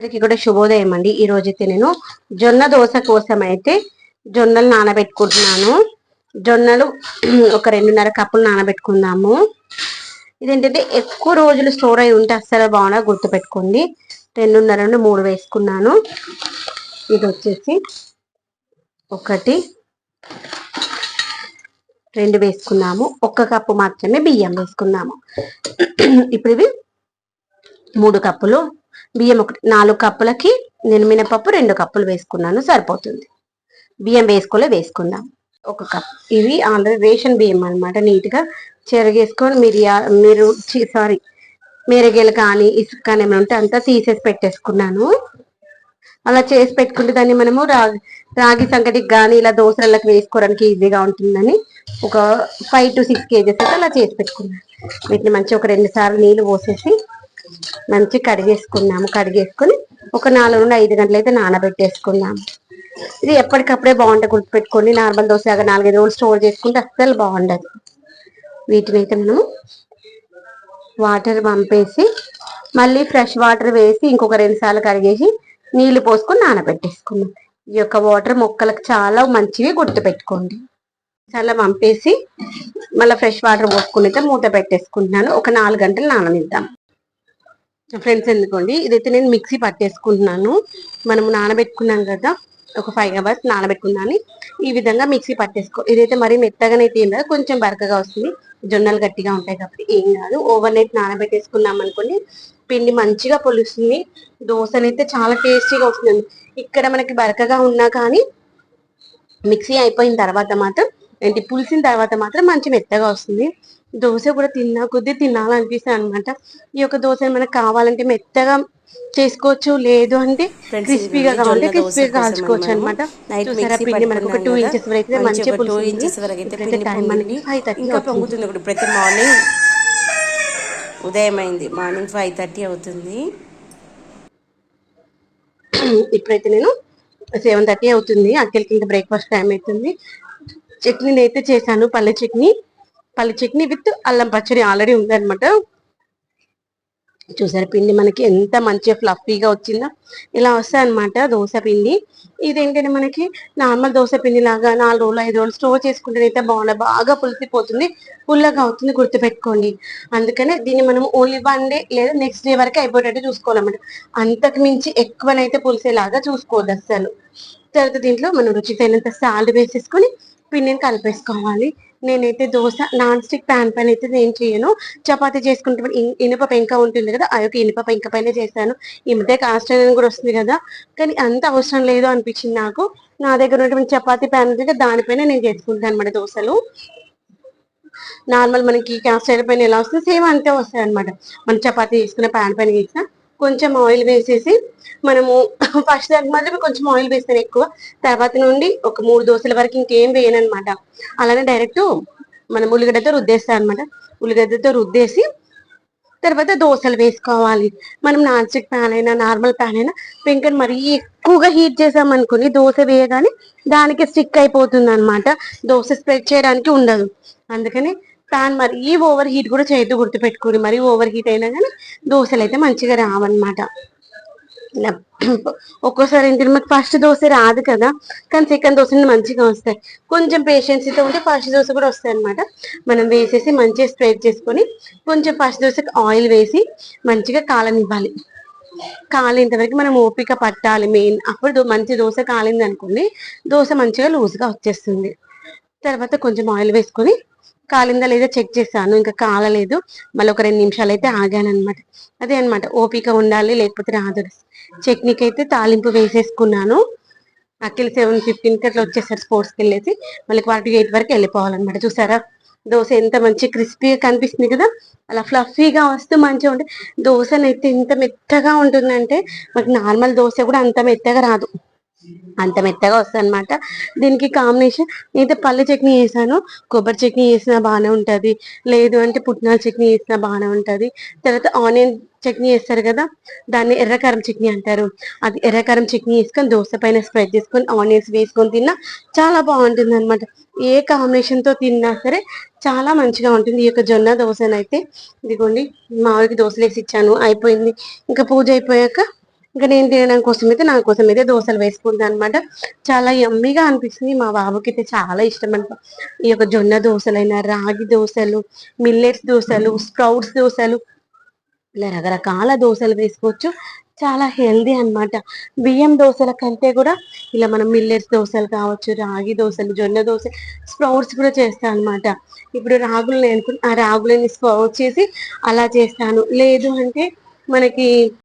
అందరికీ కూడా శుభోదయం అండి. ఈ రోజైతే నేను జొన్న దోశ కోసం అయితే జొన్నలు నానబెట్టుకుంటున్నాను. జొన్నలు ఒక రెండున్నర కప్పులు నానబెట్టుకుందాము. ఇదేంటంటే ఎక్కువ రోజులు స్టోర్ అయి ఉంటే అస్సలు బాగుండా గుర్తుపెట్టుకోండి. రెండున్నర నుండి మూడు వేసుకున్నాను. ఇది వచ్చేసి ఒకటి రెండు వేసుకున్నాము. ఒక్క కప్పు మాత్రమే బియ్యం వేసుకున్నాము. ఇప్పుడు ఇవి మూడు కప్పులు బియ్యం ఒకటి నాలుగు కప్పులకి నేను మినపప్పు రెండు కప్పులు వేసుకున్నాను సరిపోతుంది. బియ్యం వేసుకోలే వేసుకుందాం. ఒక కప్. ఇవి ఆల్రెడీ రేషన్ బియ్యం అనమాట నీట్గా చెరగేసుకొని మిరియా మీరు సారీ మిరగేలు కానీ ఇసుక కానీ ఏమైనా ఉంటే అంతా తీసేసి పెట్టేసుకున్నాను. అలా చేసి పెట్టుకుంటే దాన్ని మనము రాగి రాగి సంకటికి కానీ ఇలా దోసలకు వేసుకోవడానికి ఈజీగా ఉంటుందని ఒక ఫైవ్ టు సిక్స్ కేజెస్ అయితే అలా చేసి పెట్టుకున్నాను. వీటిని మంచి ఒక రెండు సార్లు నీళ్ళు పోసేసి మంచి కడిగేసుకున్నాము. కడిగేసుకుని ఒక నాలుగు నుండి ఐదు గంటలు అయితే నానబెట్టేసుకున్నాము. ఇది ఎప్పటికప్పుడే బాగుంటుంది. గుర్తుపెట్టుకోండి. నార్మల్ దోశ నాలుగైదు రోజులు స్టోర్ చేసుకుంటే అస్సలు బాగుండదు. వీటిని అయితే మనము వాటర్ పంపేసి మళ్ళీ ఫ్రెష్ వాటర్ వేసి ఇంకొక రెండు సార్లు కడిగేసి నీళ్ళు పోసుకొని నానబెట్టేసుకున్నాం. ఈ యొక్క వాటర్ మొక్కలకు చాలా మంచివి గుర్తుపెట్టుకోండి. చాలా పంపేసి మళ్ళీ ఫ్రెష్ వాటర్ పోసుకుని అయితే మూత పెట్టేసుకుంటున్నాను. ఒక నాలుగు గంటలు నాననిద్దాం. ఫ్రెండ్స్ ఎందుకోండి? ఇదైతే నేను మిక్సీ పట్టేసుకుంటున్నాను. మనం నానబెట్టుకున్నాం కదా ఒక ఫైవ్ అవర్స్ నానబెట్టుకున్నాను ఈ విధంగా మిక్సీ పట్టేసుకో ఇదైతే మరీ మెత్తగానైతే ఏం కాదు కొంచెం బరకగా వస్తుంది. జొన్నలు గట్టిగా ఉంటాయి కాబట్టి ఏం కాదు. ఓవర్ నైట్ నానబెట్టేసుకున్నాం అనుకోండి పిండి మంచిగా పొలుస్తుంది. దోశనైతే చాలా టేస్టీగా వస్తుంది ఇక్కడ మనకి బరకగా ఉన్నా కానీ మిక్సీ అయిపోయిన తర్వాత మాత్రం ఏంటి? పులిసిన తర్వాత మాత్రం మంచి మెత్తగా వస్తుంది. దోశ కూడా తిన్నా కొద్దీ తినాలనిపిస్తుంది అనమాట ఈ యొక్క దోశ మనకు కావాలంటే మెత్తగా చేసుకోవచ్చు లేదు అంటే క్రిస్పీగా కావాలంటే క్రిస్పీగా కాల్చుకోవచ్చు అనమాట చూసారా? పిండి మనకు ఒక టూ ఇంచెస్ వరకు అయితే మంచిగా టూ ఇంచెస్ వరకు అయితే పిండి టైం మనకి. ఫైవ్ థర్టీ ఇంకా పొంగుతుంది ఇప్పుడు. ప్రతి మార్నింగ్ ఉదయం అయింది మార్నింగ్ ఫైవ్ థర్టీ అవుతుంది. ఇప్పుడైతే నేను సెవెన్ థర్టీ అవుతుంది. అక్కడికి ఇంకా బ్రేక్ఫాస్ట్ టైం అవుతుంది. చట్నీని అయితే చేశాను పల్లె చట్నీ. పల్లె చట్నీ విత్ అల్లం పచ్చడి ఆల్రెడీ ఉందన్నమాట. చూసారు పిండి మనకి ఎంత మంచిగా ఫ్లఫీగా వచ్చిందో. ఇలా వస్తాయి అనమాట దోశ పిండి. ఇదేంటంటే మనకి? నార్మల్ దోశ పిండి లాగా నాలుగు రోజులు ఐదు రోజులు స్టోర్ చేసుకుంటే అయితే బాగుండదు బాగా పులిసిపోతుంది. పుల్లగా అవుతుంది గుర్తుపెట్టుకోండి. అందుకనే దీన్ని మనం ఓన్లీ వన్ డే లేదా నెక్స్ట్ డే వరకు అయిపోయేటట్టు చూసుకోవాలన్నమాట. అంతకు మించి ఎక్కువనైతే పులిసేలాగా చూసుకోవద్దు అస్సలు. తర్వాత దీంట్లో మనం రుచికి తగినంత సాల్ట్ వేసేసుకొని పిండిని కలిపేసుకోవాలి. నేనైతే దోశ నాన్ స్టిక్ ప్యాన్ పైన అయితే నేను చేయను. చపాతీ చేసుకుంటే ఇనుప పెంక ఉంటుంది కదా ఆ యొక్క ఇనుప పెంక పైన చేశాను. ఈ మధ్య కాస్ట్ అనేది కూడా వస్తుంది కదా. కానీ అంత అవసరం లేదు అనిపించింది నాకు. నా దగ్గర ఉన్నటువంటి చపాతీ ప్యాన్ ఉంది దానిపైన నేను చేసుకుంటాను అనమాట దోశలు. నార్మల్ మనకి క్యాస్ట్ ఐరన్ పైన ఎలా వస్తుంది సేమ్ అంతే వస్తాయి అనమాట మనం చపాతీ చేసుకున్న ప్యాన్ పైన చేసినా కొంచెం ఆయిల్ వేసేసి మనము ఫస్ట్ దానికి మాత్రమే కొంచెం ఆయిల్ వేస్తాను ఎక్కువ. తర్వాత నుండి ఒక మూడు దోశల వరకు ఇంకేం వేయను అనమాట అలానే డైరెక్ట్ మనం ఉల్లిగడ్డతో రుద్దేస్తాను అనమాట ఉల్లిగడ్డతో రుద్దేసి తర్వాత దోశలు వేసుకోవాలి. మనం నాన్ స్టిక్ ప్యాన్ అయినా నార్మల్ ప్యాన్ అయినా పెంకని మరీ ఎక్కువగా హీట్ చేసామనుకుని దోశ వేయగానే దానికి స్టిక్ అయిపోతుంది అనమాట దోశ స్ప్రెడ్ చేయడానికి ఉండదు. అందుకని ప్యాన్ మరీ ఓవర్ హీట్ కూడా చేయొద్దు గుర్తుపెట్టుకోండి మరీ ఓవర్ హీట్ అయినా కానీ దోశలు అయితే మంచిగా రావన్నమాట. ఇలా ఒక్కోసారి ఏంటంటే మాకు ఫస్ట్ దోశ రాదు కదా కానీ సెకండ్ దోశ మంచిగా వస్తాయి. కొంచెం పేషెన్సీతో ఉంటే ఫస్ట్ దోశ కూడా వస్తాయి అనమాట మనం వేసేసి మంచిగా స్ప్రెడ్ చేసుకొని కొంచెం ఫస్ట్ దోశకి ఆయిల్ వేసి మంచిగా కాలనివ్వాలి. కాలేంతవరకు మనం ఓపిక పట్టాలి మెయిన్. అప్పుడు మంచి దోశ కాలింది అనుకోండి దోశ మంచిగా లూజ్గా వచ్చేస్తుంది. తర్వాత కొంచెం ఆయిల్ వేసుకొని కాలిందా లేదా చెక్ చేశాను ఇంకా కాలలేదు. మళ్ళీ ఒక రెండు నిమిషాలు అయితే ఆగాను అనమాట అదే అన్నమాట ఓపిక ఉండాలి లేకపోతే రాదు. చట్నీకి అయితే తాలింపు వేసేసుకున్నాను. అఖిల్ సెవెన్ ఫిఫ్టీన్కి అట్లా వచ్చేసారు స్పోర్ట్స్కి వెళ్ళేసి మళ్ళీ క్వార్టీ ఎయిట్ వరకు వెళ్ళిపోవాలన్నమాట. చూసారా? దోశ ఎంత మంచి క్రిస్పీగా కనిపిస్తుంది కదా? అలా ఫ్లఫీగా వస్తూ మంచిగా ఉంటుంది దోశనైతే ఎంత మెత్తగా ఉంటుందంటే మనకి నార్మల్ దోశ కూడా అంత మెత్తగా రాదు. అంత మెత్తగా వస్తుంది అనమాట దీనికి కాంబినేషన్ నేనైతే పల్లె చట్నీ వేసాను కొబ్బరి చట్నీ వేసినా బాగానే ఉంటుంది. లేదు అంటే పుట్నాల చట్నీ వేసినా బాగానే ఉంటుంది. తర్వాత ఆనియన్ చట్నీ వేస్తారు కదా దాన్ని ఎర్రకారం చట్నీ అంటారు. అది ఎర్రకారం చట్నీ వేసుకొని దోశ పైన స్ప్రెడ్ చేసుకొని ఆనియన్స్ వేసుకొని తిన్నా చాలా బాగుంటుంది అనమాట ఏ కాంబినేషన్తో తిన్నా సరే చాలా మంచిగా ఉంటుంది. ఈ యొక్క జొన్న దోశనైతే. ఇదిగోండి మావికి దోశలు వేసి ఇచ్చాను. అయిపోయింది. ఇంకా పూజ అయిపోయాక ఇంకా నేను తినడం కోసం అయితే నా కోసం అయితే దోశలు వేసుకుంటాను అనమాట చాలా ఎమ్మిగా అనిపిస్తుంది. మా బాబుకి అయితే చాలా ఇష్టం అనమాట ఈ యొక్క జొన్న దోశలైనా రాగి దోశలు మిల్లెట్స్ దోశలు స్ప్రౌట్స్ దోశలు ఇలా రకరకాల దోశలు వేసుకోవచ్చు. చాలా హెల్దీ అనమాట బియ్యం దోశల కంటే కూడా ఇలా మనం మిల్లెట్స్ దోశలు కావచ్చు రాగి దోశలు జొన్న దోశ స్ప్రౌట్స్ కూడా చేస్తాను అనమాట ఇప్పుడు రాగులు నేను ఆ రాగులని స్ప్రౌట్ చేసి అలా చేస్తాను. లేదు అంటే మనకి